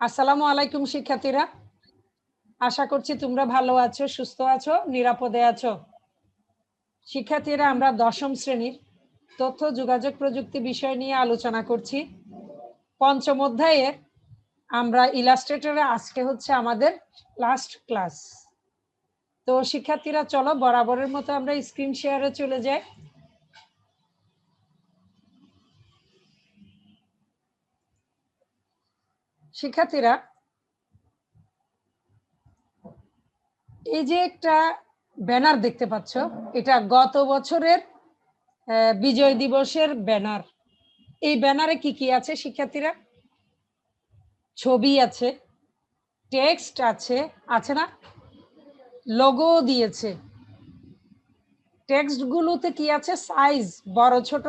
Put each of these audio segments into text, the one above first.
আসসালামু আলাইকুম শিক্ষার্থীরা। আশা করছি তোমরা ভালো আছো, সুস্থ আছো, নিরাপদে আছো। শিক্ষার্থীরা, আমরা দশম শ্রেণির তথ্য, যোগাযোগ প্রযুক্তি বিষয় নিয়ে আলোচনা করছি। পঞ্চম অধ্যায়ের আমরা ইলাস্ট্রেটরে, আজকে হচ্ছে আমাদের লাস্ট ক্লাস তো শিক্ষার্থীরা, চলো বরাবরের মতো আমরা স্ক্রিন শেয়ারে চলে যাই। শিক্ষার্থীরা, এই যে একটা ব্যানার দেখতে পাচ্ছ, এটা গত বছরের বিজয় দিবসের ব্যানার। এই ব্যানারে কি কি আছে শিক্ষার্থীরা? ছবি আছে, টেক্সট আছে আছে না? লোগো দিয়েছে। টেক্সট গুলোতে কি আছে? সাইজ বড়, ছোট।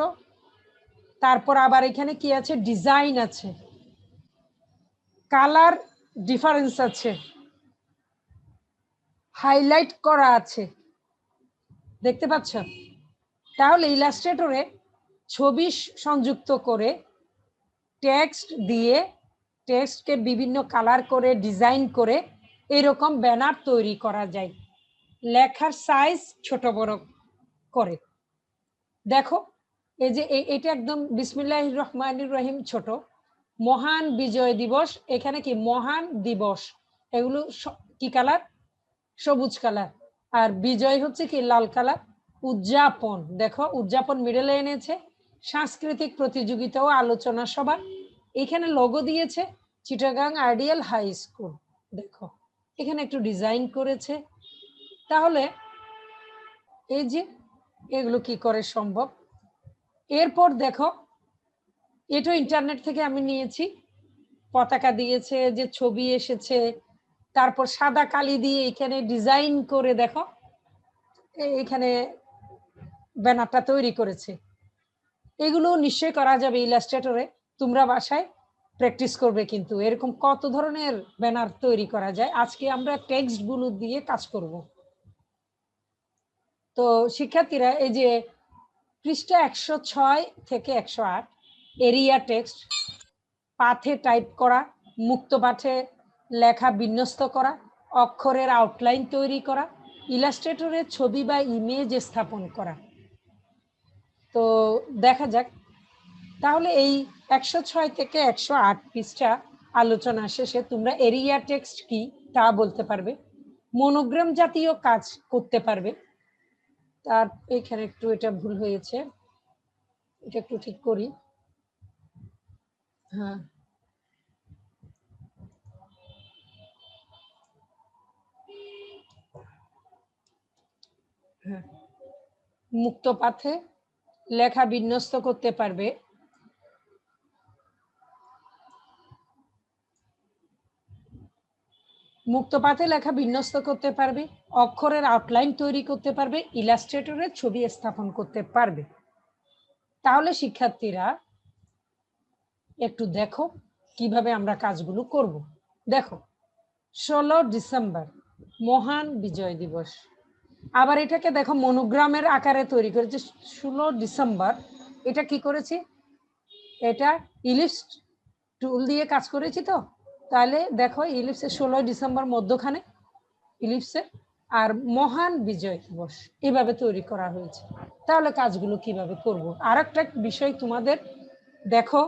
তারপর আবার এখানে কি আছে? ডিজাইন আছে। কালার ডিফারেন্স আছে। হাইলাইট করা আছে। দেখতে পাচ্ছ? তাহলে ইলাস্ট্রেটরে ছবি সংযুক্ত করে টেক্সট দিয়ে টেক্সটকে বিভিন্ন কালার করে, ডিজাইন করে এরকম ব্যানার তৈরি করা যায়। লেখার সাইজ ছোট বড় করে। দেখো, এই যে এটা একদম বিসমিল্লাহ রহমানির রহিম ছোট। মহান বিজয় দিবস, এখানে কি মহান দিবস? এগুলো কি কালার? সবুজ কালার। আর বিজয় হচ্ছে কি লাল কালার? উদযাপন। দেখো, উদযাপন মিডলে এনেছে। সাংস্কৃতিক প্রতিযোগিতা ও আলোচনা সভা। এখানে লোগো দিয়েছে চিটাগাং আইডিয়াল হাই স্কুল। দেখো, এখানে একটু ডিজাইন করেছে। তাহলে এই যে, এগুলো কি করে সম্ভব? এরপর দেখো এটা ইন্টারনেট থেকে আমি নিয়েছি। পতাকা দিয়েছে, যে ছবি এসেছে, তারপর সাদা কালি দিয়ে এখানে ডিজাইন করে দেখো এখানে ব্যানারটা তৈরি করেছে। এগুলো নিশ্চয় করা যাবে ইলাস্ট্রেটরে তোমরা বাসায় প্র্যাকটিস করবে কিন্তু। এরকম কত ধরনের ব্যানার তৈরি করা যায়? আজকে আমরা টেক্সটগুলো দিয়ে কাজ করব। তো শিক্ষার্থীরা, এই যে পৃষ্ঠা একশো ছয় থেকে একশো আট এরিয়া টেক্সট, পাথে টাইপ করা, মুক্ত পাঠে লেখা বিন্যস্ত করা, অক্ষরের আউটলাইন তৈরি করা ইলাস্ট্রেটরে ছবি বা ইমেজ স্থাপন করা। তো দেখা যাক। তাহলে এই একশো ছয় থেকে একশো আট পিসটা আলোচনা শেষে তোমরা এরিয়া টেক্সট কি তা বলতে পারবে, মনোগ্রাম জাতীয় কাজ করতে পারবে। তার এখানে একটু এটা ভুল হয়েছে, এটা একটু ঠিক করি। হ্যাঁ। হ্যাঁ। মুক্ত পাথে লেখা বিন্যস্ত করতে পারবে। মুক্ত পাথে লেখা বিন্যস্ত করতে পারবে, অক্ষরের আউটলাইন তৈরি করতে পারবে ইলাস্ট্রেটরের ছবি স্থাপন করতে পারবে। তাহলে শিক্ষার্থীরা একটু দেখো কীভাবে আমরা কাজগুলো করব। দেখো, ষোলো ডিসেম্বর, মহান বিজয় দিবস। আবার এটাকে দেখো মনোগ্রামের আকারে তৈরি করেছে। ষোলো ডিসেম্বর, এটা কি করেছি? এটা ইলিপস টুল দিয়ে কাজ করেছি তো? তাহলে দেখো ইলিপসের ষোলোই ডিসেম্বর মধ্যখানে ইলিপসে আর মহান বিজয় দিবস এভাবে তৈরি করা হয়েছে। তাহলে কাজগুলো কীভাবে করব? আর একটা বিষয় তোমাদের দেখো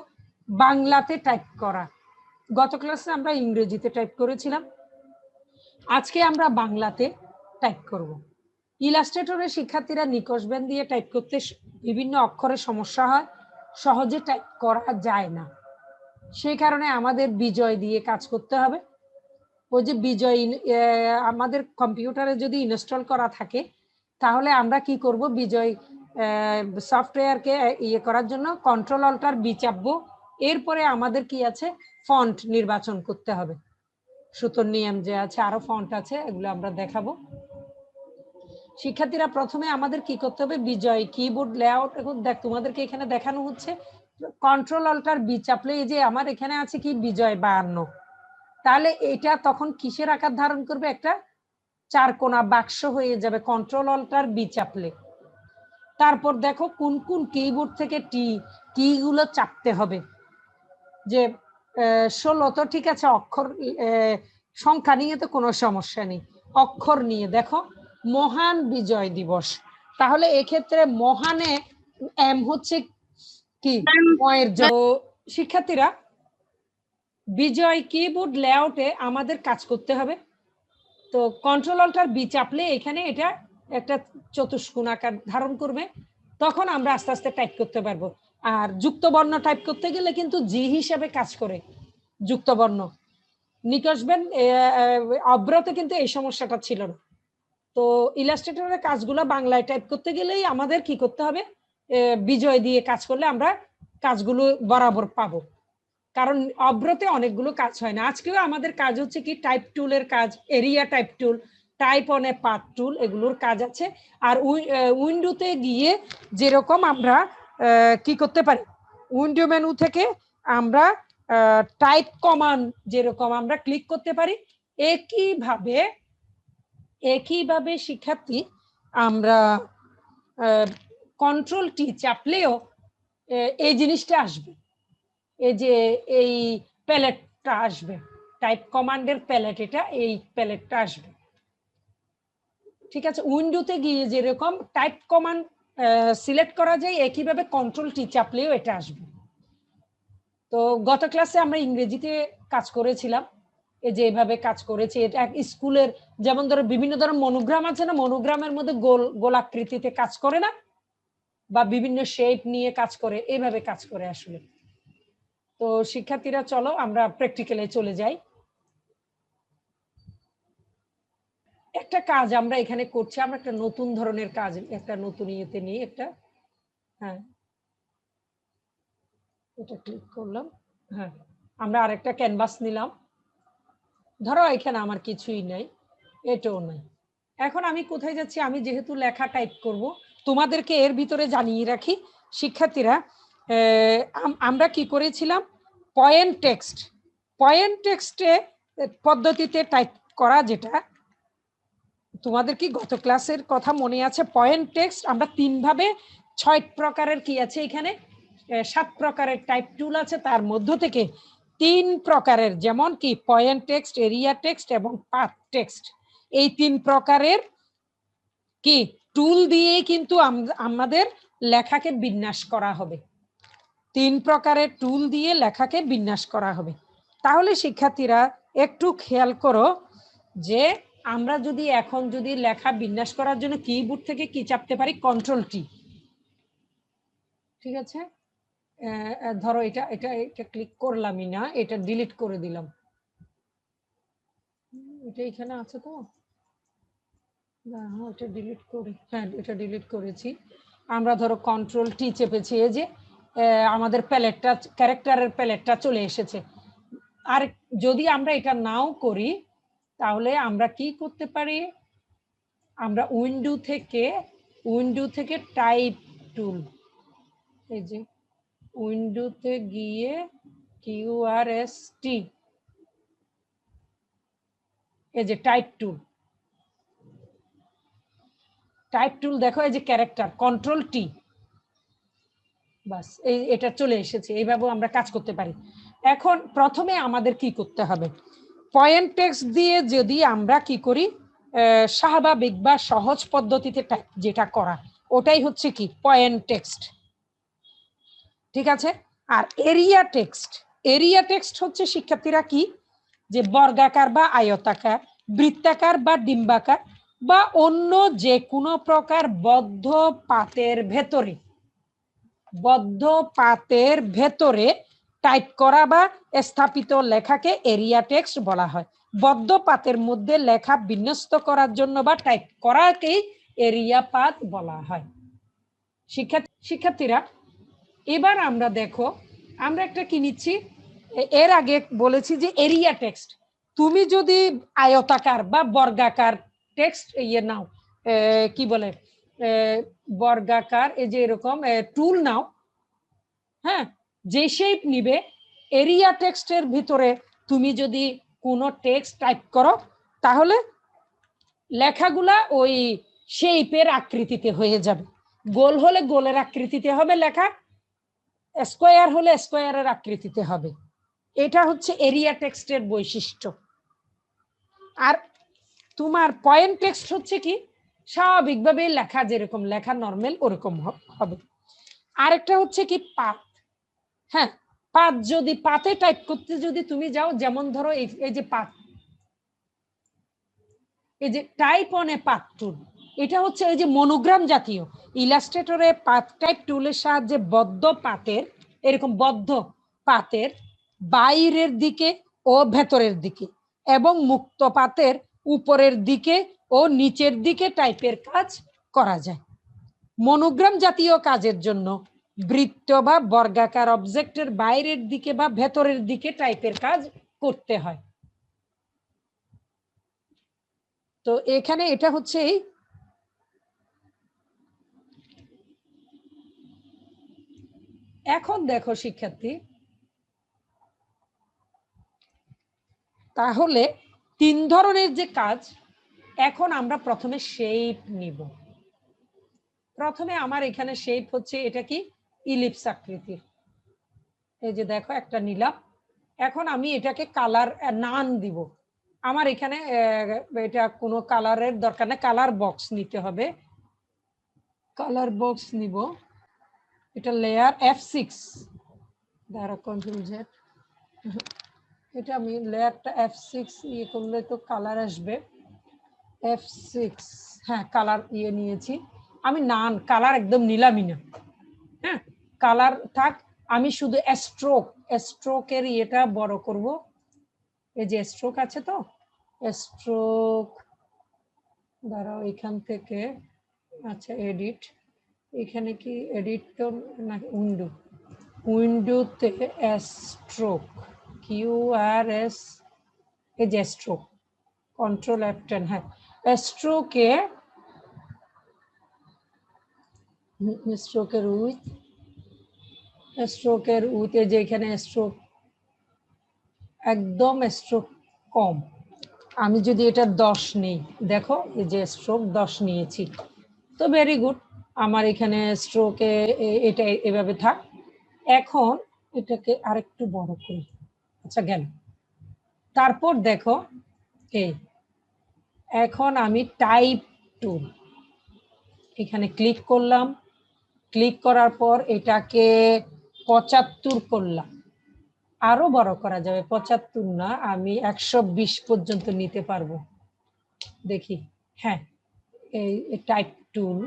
বাংলাতে টাইপ করা। গত ক্লাসে আমরা ইংরেজিতে টাইপ করেছিলাম। আজকে আমরা বাংলাতে টাইপ করব। ইলাস্ট্রেটরের শিক্ষার্থীরা নিকশ ব্যান দিয়ে টাইপ করতে বিভিন্ন অক্ষরে সমস্যা হয়, সহজে টাইপ করা যায় না। সেই কারণে আমাদের বিজয় দিয়ে কাজ করতে হবে। ওই যে বিজয় আমাদের কম্পিউটারে যদি ইনস্টল করা থাকে, তাহলে আমরা কি করব? বিজয় সফটওয়্যারকে ইয়ে করার জন্য কন্ট্রোল অল্টার বি চাপবো। এরপরে আমাদের কি আছে? ফন্ট নির্বাচন করতে হবে। সুতোর নিয়ম যে আছে, আরও ফন্ট আছে, এগুলো আমরা দেখাবো। শিক্ষার্থীরা প্রথমে আমাদের কি করতে হবে? বিজয় কিবোর্ড লেআউট এখন দেখ, তোমাদেরকে এখানে দেখানো হচ্ছে। কন্ট্রোল অল্টার বি চাপলে এই যে আমার এখানে আছে কি? বিজয় বায়ান্ন। তাহলে এটা তখন কিসের আকার ধারণ করবে? একটা চার কোনা বাক্স হয়ে যাবে কন্ট্রোল অল্টার বি চাপলে। তারপর দেখো, কোন কোন কিবোর্ড থেকে টি কি গুলো চাপতে হবে। যে ষোলো তো ঠিক আছে, অক্ষর সংখ্যা নিয়ে তো কোনো সমস্যা নেই। অক্ষর নিয়ে, দেখো, মহান বিজয় দিবস। তাহলে এক্ষেত্রে মহানে এম হচ্ছে কি? শিক্ষার্থীরা, বিজয় কিবোর্ড লেআউটে আমাদের কাজ করতে হবে। তো কন্ট্রোল অল্টার বি চাপলে এখানে এটা একটা চতুষ্কোণ আকার ধারণ করবে। তখন আমরা আস্তে আস্তে টাইপ করতে পারব। আর যুক্ত বর্ণ টাইপ করতে গেলে কিন্তু জি হিসাবে কাজ করে যুক্ত বর্ণ নিকশবেন অব্রতে কিন্তু এই সমস্যাটা ছিল না। তো ইলাস্ট্রেটরের কাজগুলো বাংলায় টাইপ করতে গেলেই আমাদের কি করতে হবে? বিজয় দিয়ে কাজ করলে আমরা কাজগুলো বরাবর পাবো। কারণ অব্রতে অনেকগুলো কাজ হয় না। আজকেও আমাদের কাজ হচ্ছে কি টাইপ টুলের কাজ area type tool type on a path tool এগুলোর কাজ আছে। আর উইন্ডোতে গিয়ে যেরকম আমরা কি করতে পারি? উইন্ডো মেনু থেকে আমরা টাইপ কমান্ড যেরকম আমরা ক্লিক করতে পারি, একইভাবে একইভাবে শিক্ষার্থী আমরা কন্ট্রোল টি চাপলেও এই জিনিসটা আসবে। এই যে, এই প্যালেটটা আসবে। টাইপ কমান্ডের প্যালেট এটা, এই প্যালেটটা আসবে। ঠিক আছে? উইন্ডোতে গিয়ে যেরকম টাইপ কমান্ড সিলেক্ট করা যায় একইভাবে কন্ট্রোল টি চাপলেও এটা আসবে। তো গত ক্লাসে আমরা ইংরেজিতে কাজ করেছিলাম, এই যে এভাবে কাজ করেছে, এটা এক স্কুলের, যেমন ধরো বিভিন্ন ধরনের মনোগ্রাম আছে না মনোগ্রামের মধ্যে গোল গোলাকৃতিতে কাজ করে না? বা বিভিন্ন শেপ নিয়ে কাজ করে, এভাবে কাজ করে আসলে। তো শিক্ষার্থীরা, চলো আমরা প্র্যাকটিক্যালে চলে যাই। একটা কাজ আমরা এখানে করছি, আমরা একটা নতুন ধরনের কাজ, একটা নতুন ইয়েতে নিয়ে একটা হ্যাঁ। এটা ক্লিক করলাম হ্যাঁ। আমরা আরেকটা ক্যানভাস নিলাম। ধরো এখানে আমার কিছুই নাই, এটাও নাই। এখন আমি কোথায় যাচ্ছি? আমি যেহেতু লেখা টাইপ করব, তোমাদেরকে এর ভিতরে জানিয়ে রাখি, শিক্ষার্থীরা আমরা কি করেছিলাম? পয়েন্ট টেক্সট পয়েন্ট টেক্সটে পদ্ধতিতে টাইপ করা যেটা তোমাদের কি গত ক্লাসের কথা মনে আছে? পয়েন্ট টেক্সট আমরা তিন ভাবে ছয় প্রকারের কি আছে এখানে? সাত প্রকারের টাইপ টুল আছে, তার মধ্য থেকে তিন প্রকারের যেমন কি পয়েন্ট টেক্সট এরিয়া টেক্সট এবং পাথ টেক্সট এই তিন প্রকারের কি টুল দিয়ে কিন্তু আমাদের লেখাকে বিন্যাস করা হবে। তিন প্রকারের টুল দিয়ে লেখাকে বিন্যাস করা হবে। তাহলে শিক্ষার্থীরা একটু খেয়াল করো যে আমরা যদি এখন যদি লেখা বিন্যাস করার জন্য কিবোর্ড থেকে কি চাপতে পারি? কন্ট্রোল টি ঠিক আছে? ধরো এটা এটা এটা ক্লিক করলামই না, এটা ডিলিট করে দিলাম। এটা এখানে আছে তো? না, এটা ডিলিট করে হ্যাঁ এটা ডিলিট করেছি। আমরা ধরো কন্ট্রোল টি চেপেছি, এই যে আমাদের প্যালেটটা ক্যারেক্টারের প্যালেটটা চলে এসেছে। আর যদি আমরা এটা নাও করি তাহলে আমরা কি করতে পারি? আমরা উইন্ডো থেকে উইন্ডো থেকে টাইপ টুল, এই যে উইন্ডোতে গিয়ে কিউ আর এস টি, এই যে টাইপ টুল। টাইপ টুল দেখো, এই যে ক্যারেক্টার, কন্ট্রোল টি। বাস, এই, এটা চলে এসেছে, এইভাবেও আমরা কাজ করতে পারি। এখন প্রথমে আমাদের কি করতে হবে? পয়েন্ট টেক্সট দিয়ে যদি আমরা কি করি স্বাভাবিক বা সহজ পদ্ধতিতে যেটা করা, ওটাই হচ্ছে কি পয়েন্ট টেক্সট ঠিক আছে? আর এরিয়া টেক্সট এরিয়া টেক্সট হচ্ছে শিক্ষার্থীরা কি? যে বর্গাকার বা আয়তাকার, বৃত্তাকার বা ডিম্বাকার বা অন্য যে কোনো প্রকার বদ্ধ পাতের ভেতরে। বদ্ধ পাতের ভেতরে টাইপ করা বা স্থাপিত লেখাকে এরিয়া টেক্সট বলা হয়। বদ্ধ পাতের মধ্যে লেখা বিন্যস্ত করার জন্য বা টাইপ করাকেই এরিয়া পাত বলা হয়। শিক্ষার্থী, শিক্ষার্থীরা, এবার আমরা দেখো, আমরা একটা কি নিচ্ছি? এর আগে বলেছি যে এরিয়া টেক্সট। তুমি যদি আয়তাকার বা বর্গাকার টেক্সট ইয়ে নাও কি বলে? বর্গাকার, এই যে এরকম টুল নাও হ্যাঁ যে শেপ নিবে এরিয়া টেক্সটের ভিতরে তুমি যদি কোনো টেক্সট টাইপ করো, তাহলে লেখাগুলা ওই শেপের আকৃতিতে হয়ে যাবে। গোল হলে গোলের আকৃতিতে হবে লেখা স্কোয়ার হলে স্কোয়ারের আকৃতিতে হবে। এটা হচ্ছে এরিয়া টেক্সটের বৈশিষ্ট্য। আর তোমার পয়েন্ট টেক্সট হচ্ছে কি স্বাভাবিকভাবে লেখা যেরকম, লেখা নর্মাল ওরকম হবে। আরেকটা হচ্ছে কি হ্যাঁ পাত যদি, পাতে টাইপ করতে যদি তুমি যাও, যেমন ধরো এই যে পাত, এই যে টাইপ অন এ পাত টুল এটা হচ্ছে এই যে মনোগ্রাম জাতীয় ইলাস্ট্রেটরে পাত টাইপ টুলের সাহায্যে বদ্ধ পাতের, এরকম বদ্ধ পাতের বাইরের দিকে ও ভেতরের দিকে এবং মুক্ত পাতের উপরের দিকে ও নিচের দিকে টাইপের কাজ করা যায়। মনোগ্রাম জাতীয় কাজের জন্য বৃত্ত বা বর্গাকার অবজেক্টের বাইরের দিকে বা ভেতরের দিকে টাইপের কাজ করতে হয়। তো এখানে এটা হচ্ছে এখন দেখো শিক্ষার্থী, তাহলে তিন ধরনের যে কাজ, এখন আমরা প্রথমে শেপ নিব। প্রথমে আমার এখানে শেপ হচ্ছে এটা কি? ইলিপস আকৃতির। এই যে দেখো, একটা নিলাম। এখন আমি এটাকে কালার নান দিব। আমার এখানে এটা কোনো কালারের দরকার নেই। কালার বক্স নিতে হবে। কালার বক্স নিব। এটা লেয়ার এফ সিক্স দ্বারা কন্ট্রোল জেড এটা আমি লেয়ারটা এফ সিক্স ইয়ে করলে তো কালার আসবে। এফ সিক্স হ্যাঁ কালার ইয়ে নিয়েছি। আমি নান, কালার একদম নিলামই না। কালার থাক, আমি শুধু স্ট্রোক স্ট্রোকের ইয়েটা বড় করব। এই যে স্ট্রোক আছে তো? স্ট্রোক দাঁড়াও, এখান থেকে আচ্ছা এডিট এখানে কি এডিট তো না উইন্ডো? উইন্ডোতে স্ট্রোক কিউ আর এস এই যে স্ট্রোক কন্ট্রোল এফ টেন হ্যাঁ স্ট্রোকে স্ট্রোকের উইথ স্ট্রোকের উইথ এই যে এখানে স্ট্রোক একদম স্ট্রোক কম। আমি যদি এটা দশ নেই, দেখো এই যে স্ট্রোক দশ নিয়েছি, তো ভেরি গুড আমার এখানে স্ট্রোকে এটা এভাবে থাক। এখন এটাকে আরেকটু বড় করি। আচ্ছা গেল। তারপর দেখো এই এখন আমি টাইপ টু এখানে ক্লিক করলাম। ক্লিক করার পর এটাকে পঁচাত্তর করলাম। আরও বড় করা যাবে, পঁচাত্তর না, আমি একশো বিশ পর্যন্ত নিতে পারব। দেখি হ্যাঁ এই টাইপ টুল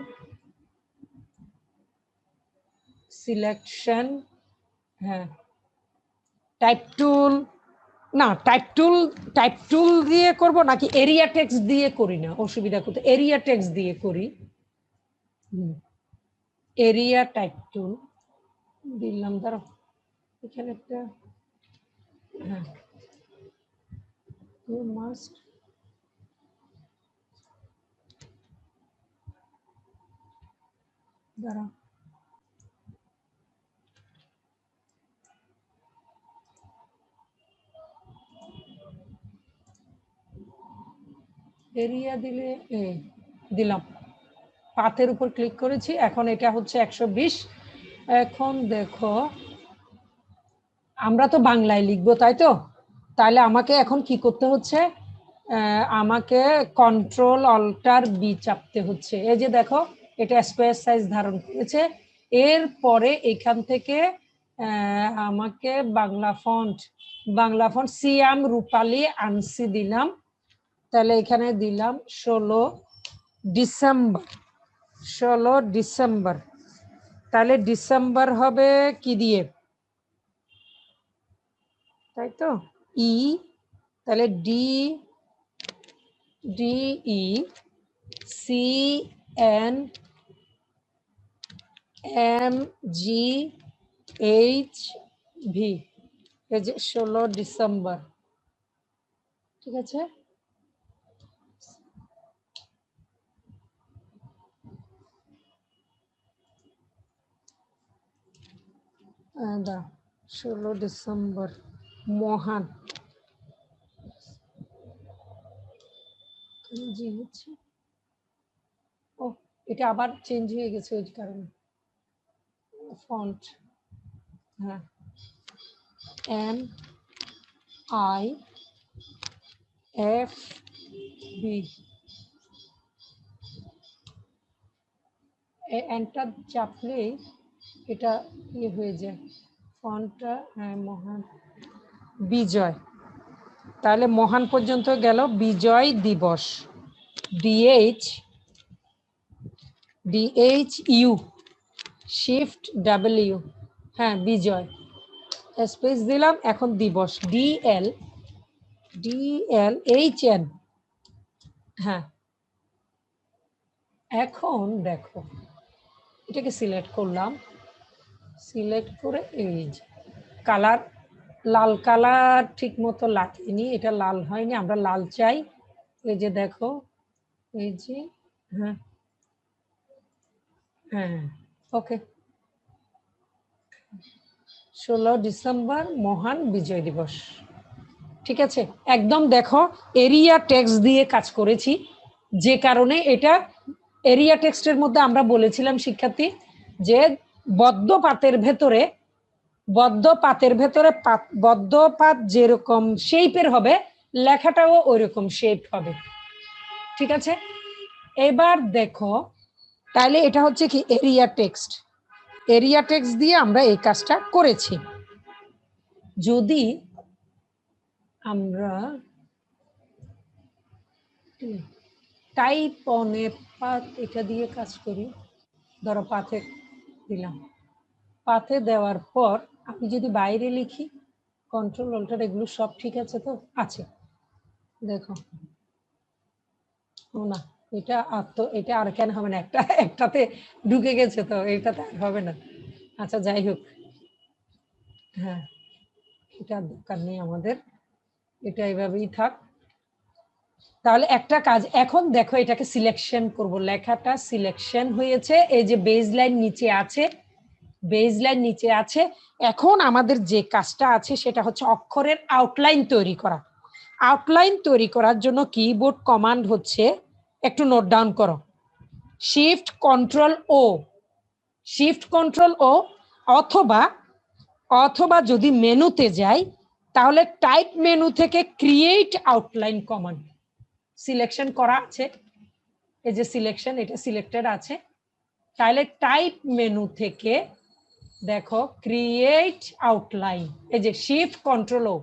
সিলেকশন হ্যাঁ টাইপ টুল না টাইপ টুল টাইপ টুল দিয়ে করব নাকি এরিয়া টেক্স দিয়ে করি না? অসুবিধা করতে এরিয়া টেক্স দিয়ে করি। এরিয়া টাইপ টুল দিলাম ধরো এখানে একটা হ্যাঁ। দাঁড়াও। এরিয়া দিলে দিলাম। পাতের উপর ক্লিক করেছি, এখন এটা হচ্ছে একশো বিশ। এখন দেখো, আমরা তো বাংলায় লিখব, তাই তো? তাহলে আমাকে এখন কি করতে হচ্ছে? আমাকে কন্ট্রোল অল্টার বি চাপতে হচ্ছে। এই যে দেখো, এটা স্কোয়ার সাইজ ধারণ করেছে। এরপরে এখান থেকে আমাকে Bangla font Bangla font Siyam Rupali ANSI দিলাম। তাহলে এখানে দিলাম ষোলো ডিসেম্বর ষোলো ডিসেম্বর। তাহলে ডিসেম্বর হবে কি দিয়ে? তাই তো ই, তাহলে D D E C N M G H V ষোলো ডিসেম্বর। ঠিক আছে? আহ, দাঁড়াও, ষোলো ডিসেম্বর মহান জি হচ্ছে ও এটা আবার চেঞ্জ হয়ে গেছে ওই কারণে। ফন্ট হ্যাঁ। M I F B enter চাপলেই এটা ইয়ে হয়ে যায়। ফন্টটা হ্যাঁ মহান। বিজয়। তাহলে মহান পর্যন্ত গেল। বিজয় দিবস। DH DH U shift W হ্যাঁ বিজয়। স্পেস দিলাম, এখন দিবস। ডিএল ডিএল এইচ এন হ্যাঁ। এখন দেখো, এটাকে সিলেক্ট করলাম। সিলেক্ট করে এই যে কালার, লাল কালার ঠিক মতো লাগেনি, এটা লাল হয়নি, আমরা লাল চাই। এই যে দেখো, এই যে হ্যাঁ হ্যাঁ ওকে। ষোলো ডিসেম্বর মহান বিজয় দিবস। ঠিক আছে? একদম দেখো, এরিয়া টেক্সট দিয়ে কাজ করেছি। যে কারণে এটা এরিয়া টেক্সটের মধ্যে আমরা বলেছিলাম শিক্ষার্থী যে বদ্ধ পাতের ভেতরে বদ্ধ পাতের ভেতরে বদ্ধ পাত যেরকম শেপের হবে, লেখাটাও ওইরকম শেপ হবে। ঠিক আছে? এবার দেখো তাহলে এটা হচ্ছে কি এরিয়া টেক্সট এরিয়া টেক্সট দিয়ে আমরা এই কাজটা করেছি। যদি আমরা টাইপ অনে পাত এটা দিয়ে কাজ করি। ধরো পাথে দিলাম। পাথে দেওয়ার পর আমি যদি বাইরে লিখি কন্ট্রোল অল্টার এগুলো সব ঠিক আছে তো? আছে। দেখো। না, এটা আর তো, এটা আর কেন হবে না? একটা, একটাতে ঢুকে গেছে তো এটাতে আর হবে না। আচ্ছা যাই হোক। হ্যাঁ এটা দরকার নেই আমাদের। এটা এইভাবেই থাক। তাহলে একটা কাজ, এখন দেখো এটাকে সিলেকশন করব। লেখাটা সিলেকশন হয়েছে, এই যে বেজ লাইন নিচে আছে বেজ লাইন নিচে আছে। এখন আমাদের যে কাজটা আছে সেটা হচ্ছে অক্ষরের আউটলাইন তৈরি করা। আউটলাইন তৈরি করার জন্য কিবোর্ড কমান্ড হচ্ছে, একটু নোট ডাউন করো। Shift control O shift control O অথবা অথবা যদি মেনুতে যাই, তাহলে টাইপ মেনু থেকে ক্রিয়েট আউটলাইন কমান্ড সিলেকশন করা আছে। এই যে সিলেকশন এটা সিলেক্টেড আছে। তাহলে টাইপ মেনু থেকে দেখো ক্রিয়েট আউটলাইন এই যে শিফট কন্ট্রোল ও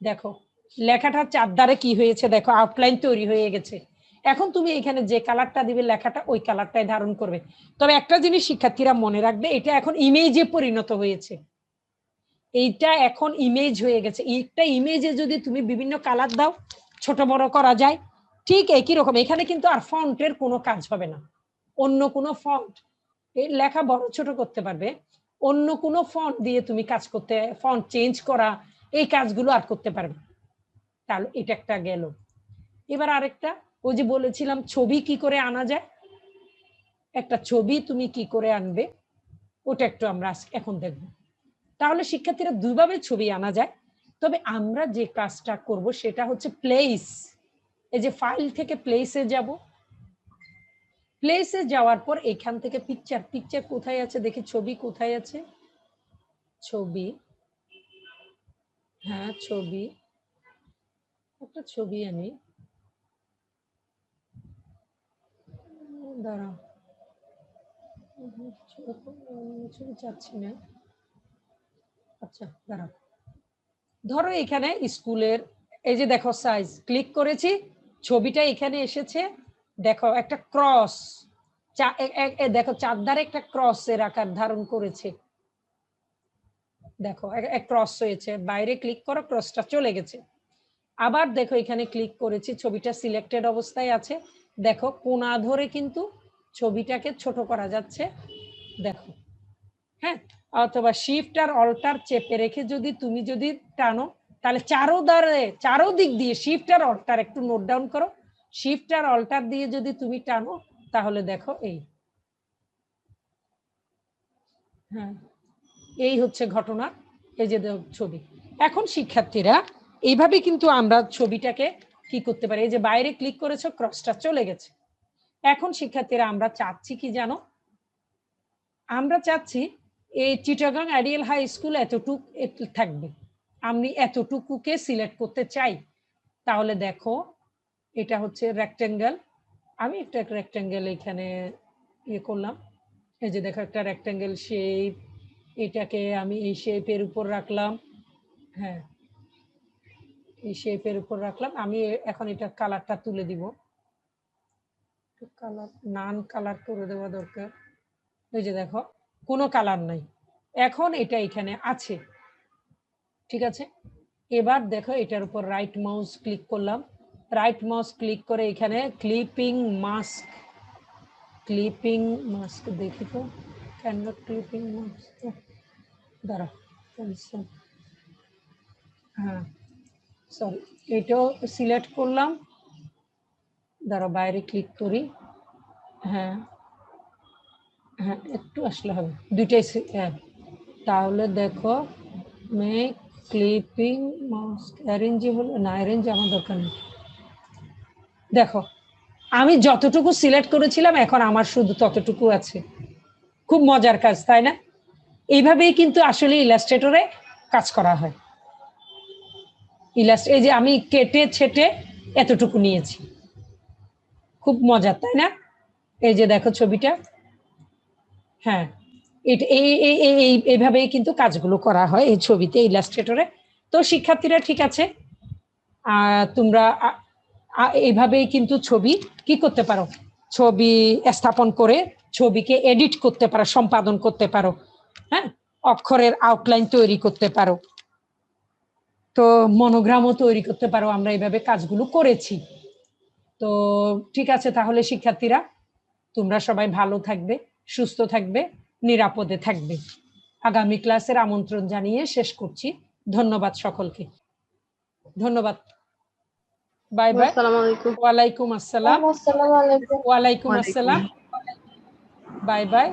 দেখো লেখাটার চারদারে কি হয়েছে? দেখো আউটলাইন তৈরি হয়ে গেছে। এখন তুমি এখানে যে কালারটা দিবে, লেখাটা ওই কালারটাই ধারণ করবে। তবে একটা জিনিস শিক্ষার্থীরা মনে রাখবে, এটা এখন ইমেজে পরিণত হয়েছে। এইটা এখন ইমেজ হয়ে গেছে। একটা ইমেজে যদি তুমি বিভিন্ন কালার দাও ছোট বড় করা যায়। ঠিক একই রকম, এখানে কিন্তু আর ফন্টের কোনো কাজ হবে না। অন্য কোনো ফন্ট লেখা বড়, ছোট করতে পারবে। অন্য কোনো ফন্ট দিয়ে তুমি কাজ করতে ফন্ট চেঞ্জ করা, এই কাজগুলো আর করতে পারবে তাহলে এটা একটা গেল। এবার আরেকটা, ওই যে বলেছিলাম, ছবি কি করে আনা যায়? একটা ছবি তুমি কি করে আনবে? ওটা একটু আমরা এখন দেখব। তাহলে শিক্ষার্থীরা দুইভাবে ছবি আনা যায়। তবে আমরা যে কাজটা করব সেটা হচ্ছে প্লেস এই যে ফাইল থেকে প্লেসে যাব। প্লেসে যাওয়ার পর এখান থেকে পিকচার পিকচার কোথায় আছে দেখি, ছবি কোথায় আছে? ছবি। হ্যাঁ ছবি। একটা ছবি আনি। দাঁড়াও ছবি চাচ্ছি না। আচ্ছা দাঁড়াও ধরো এখানে স্কুলের, এই যে দেখো সাইজ ক্লিক করেছি, ছবিটা এখানে এসেছে, দেখো একটা ক্রস দেখো চারধারে একটা ক্রসের আকার ধারণ করেছে। দেখো ক্রস হয়েছে, বাইরে ক্লিক করো ক্রসটা চলে গেছে। আবার দেখো এখানে ক্লিক করেছি, ছবিটা সিলেক্টেড অবস্থায় আছে। দেখো কোনা ধরে কিন্তু ছবিটাকে ছোট করা যাচ্ছে। দেখো হ্যাঁ অথবা শিফট আর অল্টার চেপে রেখে যদি তুমি যদি টানো, তাহলে চারো দ্বারে চারো দিক দিয়ে শিফট আর অল্টার একটু নোট ডাউন করো। শিফট আর অল্টার দিয়ে যদি তুমি টানো, তাহলে দেখো এই। হ্যাঁ এই হচ্ছে ঘটনা, এই যে ছবি। এখন শিক্ষার্থীরা, এইভাবে কিন্তু আমরা ছবিটাকে কি করতে পারি? এই যে বাইরে ক্লিক করেছ ক্রসটা চলে গেছে। এখন শিক্ষার্থীরা, আমরা চাচ্ছি কি জানো? আমরা চাচ্ছি এই চিটাগাং আইডিয়াল হাই স্কুল এতটুক থাকবে। আমি এতটুকুকে সিলেক্ট করতে চাই। তাহলে দেখো, এটা হচ্ছে রেক্টেঙ্গেল আমি একটা রেক্টেঙ্গেল এখানে ইয়ে করলাম। এই যে দেখো, একটা রেক্টেঙ্গেল শেপ এটাকে আমি এই শেপের উপর রাখলাম। হ্যাঁ এই শেপের উপর রাখলাম। আমি এখন এটা কালারটা তুলে দিব। কালার নান কালার করে দেওয়া দরকার। এই যে দেখো কোনো কালার নাই। এখন এটা এখানে আছে। ঠিক আছে? এবার দেখো এটার উপর রাইট মাউস ক্লিক করলাম। রাইট মাউস ক্লিক করে এখানে ক্লিপিং মাস্ক ক্লিপিং মাস্ক দেখি তো। ক্যানভা ক্লিপিং মাস্ক দাঁড়া। হ্যাঁ সরি এটাও সিলেক্ট করলাম। দাঁড়া বাইরে ক্লিক করি। হ্যাঁ হ্যাঁ একটু আসলে হবে। দুইটাই হ্যাঁ। তাহলে দেখো, মেক ক্লিপিং মাস্ক অ্যারেঞ্জে হলো, না, অ্যারেঞ্জ আমার দরকার নেই। দেখো, আমি যতটুকু সিলেক্ট করেছিলাম, এখন আমার শুধু ততটুকু আছে। খুব মজার কাজ, তাই না? এইভাবেই কিন্তু আসলে ইলাস্ট্রেটরে কাজ করা হয়। ইলাস্ট এই যে আমি কেটে ছেটে এতটুকু নিয়েছি। খুব মজার, তাই না? এই যে দেখো ছবিটা। হ্যাঁ। কিন্তু কাজগুলো করা হয় এই ছবিতে ইলাস্ট্রেটরে তো শিক্ষার্থীরা ঠিক আছে তোমরা এইভাবেই কিন্তু ছবি কি করতে পারো? ছবি স্থাপন করে ছবিকে এডিট করতে পারো, সম্পাদন করতে পারো হ্যাঁ? অক্ষরের আউটলাইন তৈরি করতে পারো। তো মনোগ্রামও তৈরি করতে পারো, আমরা এইভাবে কাজগুলো করেছি। তো ঠিক আছে তাহলে শিক্ষার্থীরা, তোমরা সবাই ভালো থাকবে। সুস্থ থাকবে নিরাপদে থাকবে। আগামী ক্লাসের আমন্ত্রণ জানিয়ে শেষ করছি। ধন্যবাদ সকলকে। ধন্যবাদ। Bye bye. ওয়ালাইকুম আসসালাম। ওয়ালাইকুম আসসালাম। Bye bye.